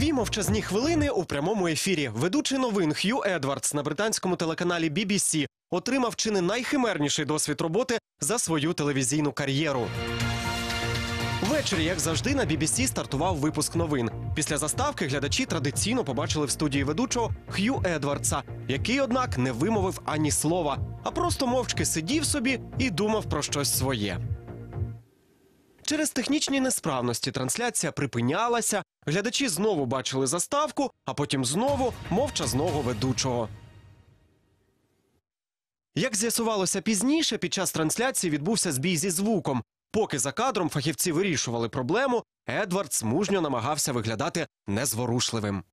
Дві мовчазні хвилини у прямому ефірі. Ведучий новин Х'ю Едвардс на британському телеканалі BBC отримав чи не найхимерніший досвід роботи за свою телевізійну кар'єру. Ввечері, як завжди, на BBC стартував випуск новин. Після заставки глядачі традиційно побачили в студії ведучого Х'ю Едвардса, який, однак, не вимовив ані слова, а просто мовчки сидів собі і думав про щось своє. Через технічні несправності трансляція припинялася, глядачі знову бачили заставку, а потім знову мовчазного ведучого. Як з'ясувалося пізніше, під час трансляції відбувся збій зі звуком. Поки за кадром фахівці вирішували проблему, Едвардс мужньо намагався виглядати незворушливим.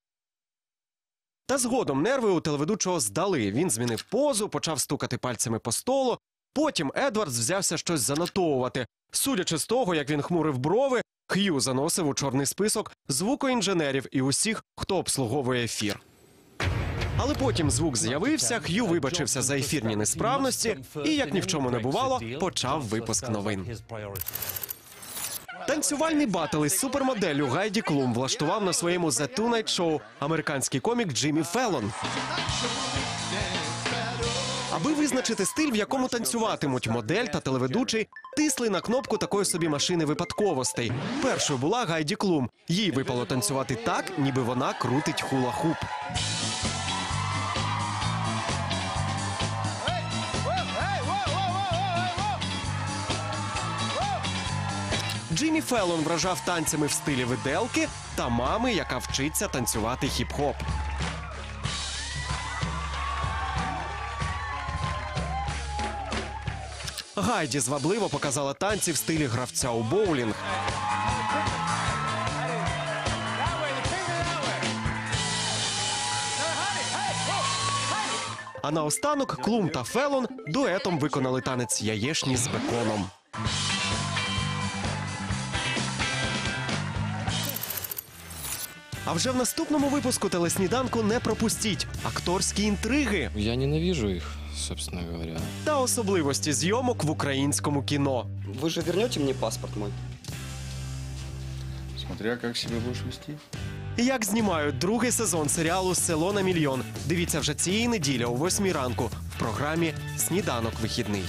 Та згодом нерви у телеведучого здали. Він змінив позу, почав стукати пальцями по столу. Потім Едвардс взявся щось занотовувати. Судячи з того, як він хмурив брови, Х'ю заносив у чорний список звукоінженерів і усіх, хто обслуговує ефір. Але потім звук з'явився, Х'ю вибачився за ефірні несправності і, як ні в чому не бувало, почав випуск новин. Танцювальний батл із супермоделлю Гайді Клум влаштував на своєму The Tonight Show американський комік Джиммі Феллон. Аби визначити стиль, в якому танцюватимуть модель та телеведучий, тисли на кнопку такої собі машини випадковостей. Першою була Гайді Клум. Їй випало танцювати так, ніби вона крутить хула-хуп. Джиммі Феллон вражав танцями в стилі виделки та мами, яка вчиться танцювати хіп-хоп. Гайді звабливо показала танці в стилі гравця у боулінг. А наостанок Клум та Фелон дуетом виконали танець яєшні з беконом. А вже в наступному випуску телесніданку не пропустіть акторські інтриги Я ненавижу их, собственно говоря. та особливості зйомок в українському кіно. Вы же вернете мне паспорт мой? Смотря как себя будешь вести. Як знімають другий сезон серіалу Село на мільйон. Дивіться вже цієї неділі о 8 ранку в програмі Сніданок вихідний.